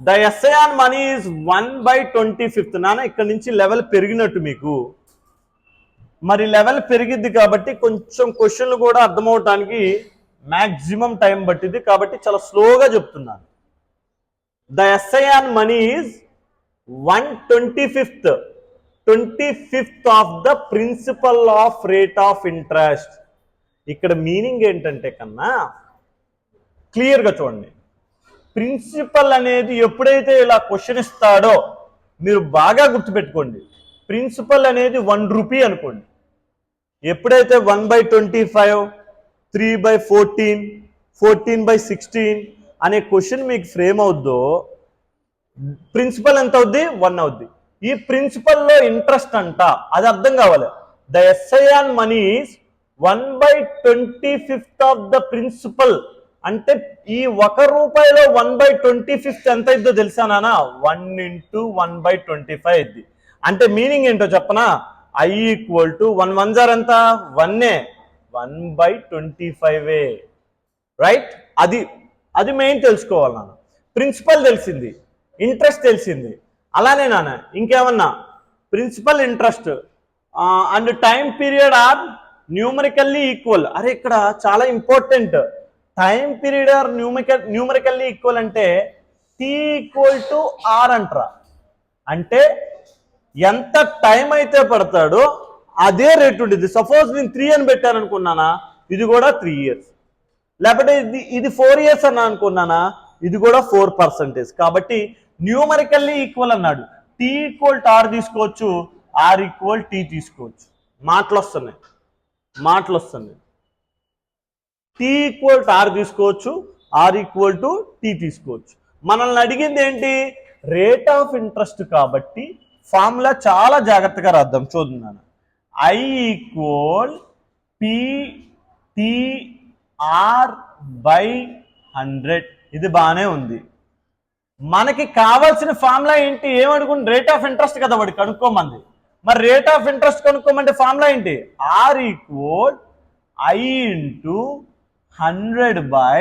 The SIR money is one by twenty fifth నాన్న ఇక్కడ నుంచి లెవెల్ పెరిగినట్టు మీకు. మరి లెవెల్ పెరిగిద్ది కాబట్టి కొంచెం క్వశ్చన్లు కూడా అర్థమవటానికి మ్యాక్సిమం టైం పట్టింది కాబట్టి చాలా స్లోగా చెప్తున్నాను. The SIR money is one twenty fifth twenty fifth of the principal of rate of interest ఇక్కడ మీనింగ్ ఏంటంటే కన్నా క్లియర్గా చూడండి. ప్రిన్సిపల్ అనేది ఎప్పుడైతే ఇలా క్వశ్చన్ ఇస్తాడో మీరు బాగా గుర్తుపెట్టుకోండి. ప్రిన్సిపల్ అనేది వన్ రూపీ అనుకోండి. ఎప్పుడైతే one by twenty five three by fourteen fourteen by sixteen అనే క్వశ్చన్ మీకు ఫ్రేమ్ అవుద్దో ప్రిన్సిపల్ ఎంత అవుద్ది? వన్ అవుద్ది. ఈ ప్రిన్సిపల్లో ఇంట్రెస్ట్ అంట అది అర్థం కావాలి. The SI on money's one by twenty fifth of the principal. అంటే ఈ ఒక రూపాయిలో వన్ బై ట్వంటీ ఫిఫ్త్ ఎంత అయిద్దో తెలుసా నాన్న? One into one by twenty five అయింది అంటే మీనింగ్ ఏంటో చెప్పనా? I equal to one one jar ఎంత? వన్నే one by twenty five right అది అది మెయిన్ తెలుసుకోవాలి నాన్న. ప్రిన్సిపల్ తెలిసింది. ఇంట్రెస్ట్ తెలిసింది. అలానే నాన్న ఇంకేమన్నా? Principal interest and time period are numerically equal అరే ఇక్కడ చాలా important time period are numerical numerically equal అంటే టీ ఈక్వల్ టు ఆర్ అంటరా. అంటే ఎంత టైం అయితే పడతాడో అదే రేట్ ఉంటుంది సపోజ్ నేను త్రీ అని పెట్టాను అనుకున్నానా ఇది కూడా త్రీ ఇయర్స్ లేకపోతే ఇది ఇది ఫోర్ ఇయర్స్ అని అనుకున్నానా ఇది కూడా ఫోర్ పర్సెంటేజ్ కాబట్టి న్యూమరికల్లీ ఈక్వల్ అన్నాడు. టీ ఈక్వల్ టు ఆర్ తీసుకోవచ్చు ఆర్ ఈక్వల్ టీ తీసుకోవచ్చు. మాటలు వస్తున్నాయి మాటలు వస్తున్నాయి టీ ఈక్వల్ టు ఆర్ తీసుకోవచ్చు ఆర్ ఈక్వల్ టు టీ తీసుకోవచ్చు. మనల్ని అడిగింది ఏంటి? రేట్ ఆఫ్ ఇంట్రెస్ట్ కాబట్టి ఫార్ములా చాలా జాగ్రత్తగా రాద్దాం. చూద్దాను I equal P T R by hundred ఇది బాగానే ఉంది. మనకి కావాల్సిన ఫార్ములా ఏంటి? ఏమనుకుని రేట్ ఆఫ్ ఇంట్రెస్ట్ కదా వాడు కనుక్కోమంది మరి రేట్ ఆఫ్ ఇంట్రెస్ట్ కనుక్కోమంటే ఫార్ములా ఏంటి? R equal I into hundred by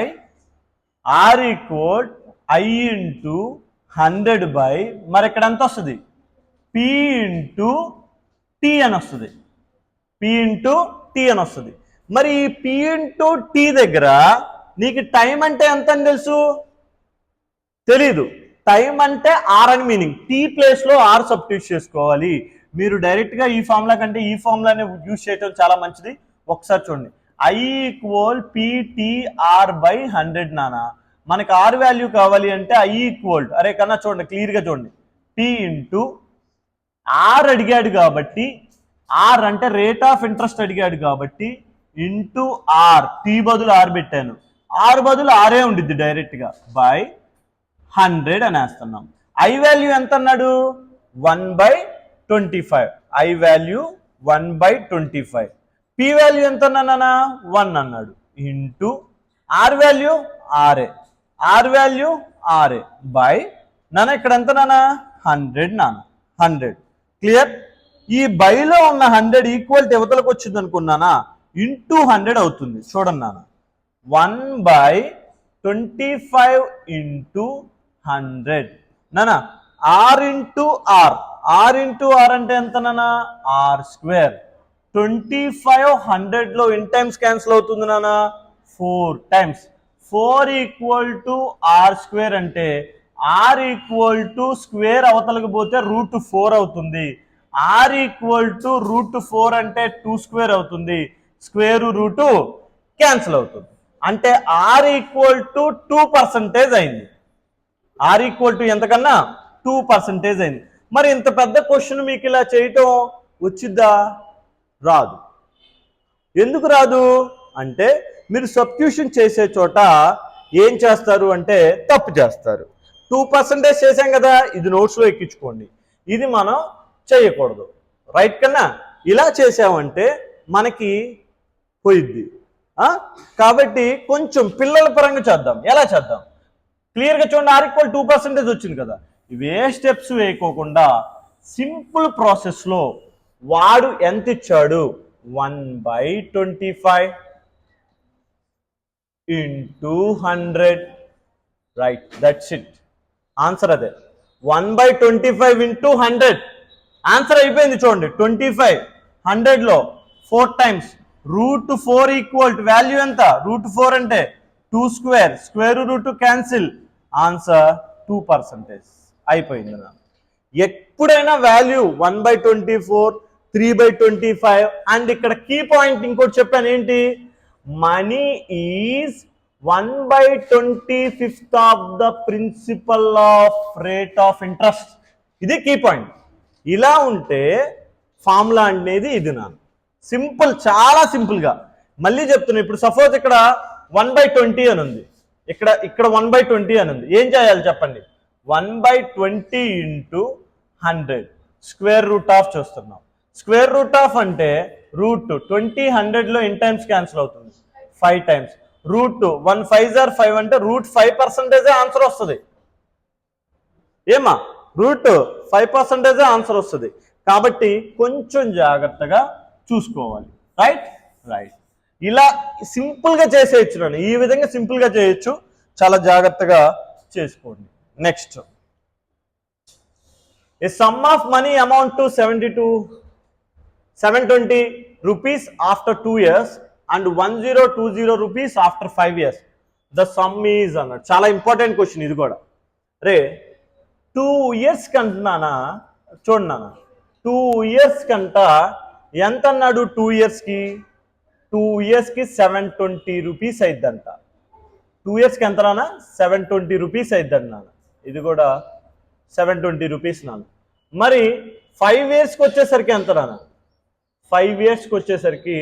R equal I into hundred by మరి ఇక్కడ ఎంత వస్తుంది? పి ఇంటూ టీ అని వస్తుంది. పి ఇంటూ టీ అని వస్తుంది. మరి ఈ పి ఇంటూ టీ దగ్గర నీకు టైం అంటే ఎంత అని తెలుసు? తెలీదు. టైం అంటే ఆర్ అని మీనింగ్. టీ ప్లేస్లో ఆర్ సబ్స్టిట్యూట్ చేసుకోవాలి. మీరు డైరెక్ట్గా ఈ ఫార్ములా కంటే ఈ ఫార్ములానే యూజ్ చేయటం చాలా మంచిది. ఒకసారి చూడండి. I equal PTR by hundred నానా? మనకి ఆర్ వాల్యూ కావాలి అంటే ఐ ఈక్వల్ అరే కన్నా చూడండి క్లియర్గా చూడండి. పి ఇంటూ ఆర్ అడిగాడు కాబట్టి ఆర్ అంటే రేట్ ఆఫ్ ఇంట్రెస్ట్ అడిగాడు కాబట్టి ఇంటూ ఆర్ టీ బదులు ఆర్ పెట్టాను. ఆర్ బదులు ఆరే ఉండిద్ది డైరెక్ట్గా బై హండ్రెడ్ అని వేస్తున్నాం ఐ వాల్యూ ఎంత అన్నాడు one by twenty five I value one by twenty five P value ఎంత అన్నానా? వన్ అన్నాడు. ఇంటూ ఆర్ వాల్యూ ఆర్ఏ ఆర్ వాల్యూ ఆర్ఏ బై నాన్న ఇక్కడ ఎంత నాన్న? హండ్రెడ్ నాన్న. హండ్రెడ్ క్లియర్ ఈ బైలో ఉన్న హండ్రెడ్ ఈక్వల్ ఇవతలకు వచ్చింది అనుకున్నానా? ఇంటూ హండ్రెడ్ అవుతుంది. చూడండి నాన్న. One by twenty five into hundred నానా R into R R into R అంటే ఎంత నానా ఆర్ స్క్వేర్ ట్వంటీ ఫైవ్ హండ్రెడ్లో ఎన్ టైమ్స్ క్యాన్సిల్ అవుతుంది నాన్న four times four equal to R square అంటే ఆర్ ఈక్వల్ టు స్క్వేర్ అవతలకి పోతే రూట్ ఫోర్ అవుతుంది. R equal to root four అంటే టూ స్క్వేర్ అవుతుంది. స్క్వేర్ రూటు క్యాన్సిల్ అవుతుంది. అంటే R equal to two percentage అయింది. ఆర్ ఈక్వల్ టు ఎంతకన్నా? టూ పర్సంటేజ్ అయింది. మరి ఇంత పెద్ద క్వశ్చన్ మీకు ఇలా చేయటం వచ్చిద్దా? రాదు. ఎందుకు రాదు? అంటే మీరు సబ్స్టిట్యూషన్ చేసే చోట ఏం చేస్తారు అంటే తప్పు చేస్తారు. టూ పర్సెంటేజ్ చేసాం కదా ఇది నోట్స్లో ఎక్కించుకోండి. ఇది మనం చేయకూడదు. రైట్ కన్నా? ఇలా చేసామంటే మనకి పోయిద్ది. కాబట్టి కొంచెం పిల్లల పరంగా చేద్దాం. ఎలా చేద్దాం? క్లియర్గా చూడండి ఆర్ ఈక్వల్ టూ పర్సెంటేజ్ వచ్చింది కదా. ఇవే స్టెప్స్ వేయకోకుండా సింపుల్ ప్రాసెస్లో వాడు ఎంత ఇచ్చాడు? One by twenty five into hundred. Right that's it. Answer అదే. One by twenty five into hundred. Answer అయిపోయింది చూడండి. ట్వంటీ ఫైవ్ హండ్రెడ్లో four times. Root four equal to value ఎంత? రూట్ ఫోర్ అంటే two square. Square root cancel. Answer two percentage. అయిపోయింది ఎప్పుడైనా value one by twenty four three by twenty five. And ఇక్కడ key point ఇంకోటి చెప్పాను ఏంటి? Money is one by twenty fifth of the principal of rate of interest. ఇది key point. ఇలా ఉంటే formula అనేది ఇది నా సింపుల్ చాలా సింపుల్గా. మళ్ళీ చెప్తున్నా ఇప్పుడు సపోజ్ ఇక్కడ వన్ బై ట్వంటీ అని ఉంది. ఇక్కడ ఇక్కడ వన్ బై ట్వంటీ అని ఉంది. ఏం చేయాలి చెప్పండి? One by twenty into hundred. Square root of చూస్తున్నాం. స్క్వేర్ రూట్ ఆఫ్ అంటే రూట్ ట్వంటీ హండ్రెడ్లో ఎన్ టైమ్స్ క్యాన్సిల్ అవుతుంది. Five times root one five jar five అంటే రూట్ ఫైవ్ పర్సెంటేజే ఆన్సర్ వస్తుంది. ఏమా? రూట్ ఫైవ్ పర్సెంటేజే ఆన్సర్ వస్తుంది. కాబట్టి కొంచెం జాగ్రత్తగా చూసుకోవాలి. రైట్ రైట్ ఇలా సింపుల్గా చేసేయచ్చు నేను ఈ విధంగా సింపుల్గా చేయొచ్చు. చాలా జాగ్రత్తగా చేసుకోండి. Next a sum of money amount to seventy two seven twenty rupees after two years and one zero two zero rupees after five years the sum is అన్నాడు. చాలా ఇంపార్టెంట్ క్వశ్చన్ ఇది కూడా. రే టూ ఇయర్స్ కంటున్నానా చూడండి నాన్న two years కంట ఎంత అన్నాడు two ఇయర్స్కి టూ ఇయర్స్కి సెవెన్ ట్వంటీ రూపీస్ అయిద్దంట. టూ ఇయర్స్కి ఎంత నాన్న సెవెన్ ట్వంటీ రూపీస్ అయిద్దండి నాన్న ఇది కూడా సెవెన్ ట్వంటీ రూపీస్ నాన్న మరి ఫైవ్ ఇయర్స్కి వచ్చేసరికి ఎంత నాన్న ఫైవ్ ఇయర్స్కి వచ్చేసరికి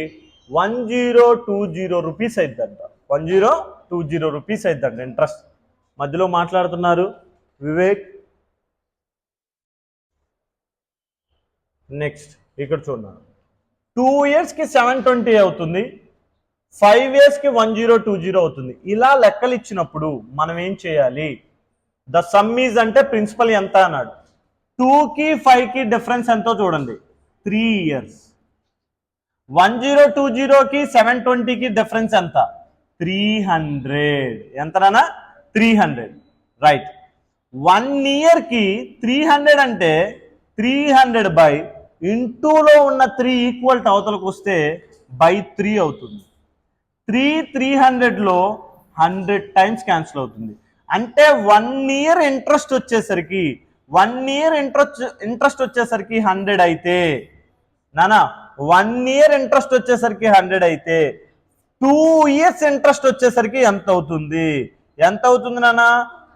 one zero two zero rupees అయిద్దంట. One zero two zero rupees అయిద్దంట interest మధ్యలో మాట్లాడుతున్నారు వివేక్. నెక్స్ట్ ఇక్కడ చూడండి. టూ ఇయర్స్కి సెవెన్ ట్వంటీ అవుతుంది. ఫైవ్ ఇయర్స్కి వన్ జీరో టూ జీరో అవుతుంది. ఇలా లెక్కలు ఇచ్చినప్పుడు మనం ఏం చేయాలి? ద సమ్ ఈజ్ అంటే ప్రిన్సిపల్ ఎంత అన్నాడు. టూకి ఫైవ్కి డిఫరెన్స్ ఎంతో చూడండి. Three years one zero two జీరోకి సెవెన్ ట్వంటీకి డిఫరెన్స్ ఎంత? త్రీ హండ్రెడ్ ఎంతనా త్రీ హండ్రెడ్ రైట్ వన్ ఇయర్కి త్రీ హండ్రెడ్ అంటే త్రీ హండ్రెడ్ బై ఇంటూలో ఉన్న త్రీ ఈక్వల్ అవతలకు వస్తే బై త్రీ అవుతుంది. త్రీ త్రీ హండ్రెడ్లో హండ్రెడ్ టైమ్స్ క్యాన్సిల్ అవుతుంది. అంటే వన్ ఇయర్ ఇంట్రెస్ట్ వచ్చేసరికి వన్ ఇయర్ ఇంట్రెస్ట్ ఇంట్రెస్ట్ వచ్చేసరికి హండ్రెడ్ అయితే నానా వన్ ఇయర్ ఇంట్రెస్ట్ వచ్చేసరికి హండ్రెడ్ అయితే టూ ఇయర్స్ ఇంట్రెస్ట్ వచ్చేసరికి ఎంత అవుతుంది? ఎంత అవుతుంది నాన్న?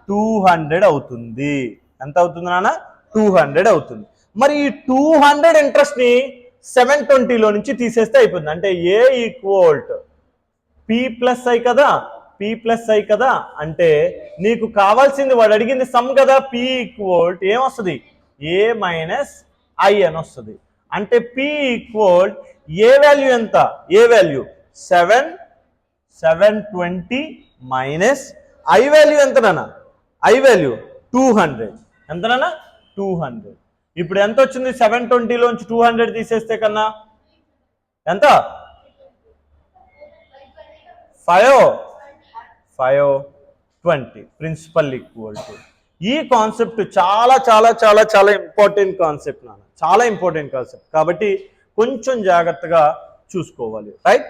టూ హండ్రెడ్ అవుతుంది. ఎంత అవుతుంది నాన్న? టూ హండ్రెడ్ అవుతుంది. మరి ఈ టూ హండ్రెడ్ ఇంట్రెస్ట్ని సెవెన్ ట్వంటీలో నుంచి తీసేస్తే అయిపోతుంది. అంటే A equal to P plus I కదా? పి ప్లస్ ఐ కదా? అంటే నీకు కావాల్సింది వాడు అడిగింది సమ్ కదా? పి ఈక్వల్ ఏమొస్తుంది ఏ మైనస్ ఐ అని వస్తుంది. అంటే పి ఈక్వల్ ఏ వాల్యూ ఎంత? A value seven seven twenty minus I value ఎంత నాన్న? ఐ వాల్యూ టూ హండ్రెడ్ ఎంత నాన్న? టూ హండ్రెడ్ ఇప్పుడు ఎంత వచ్చింది? సెవెన్ ట్వంటీలోంచి టూ హండ్రెడ్ తీసేస్తే కన్నా? ఎంత? Five five twenty principal equal to ఈ కాన్సెప్ట్ చాలా చాలా చాలా చాలా ఇంపార్టెంట్ కాన్సెప్ట్ నాన్న. చాలా ఇంపార్టెంట్ కాన్సెప్ట్ కాబట్టి కొంచెం జాగ్రత్తగా చూసుకోవాలి. రైట్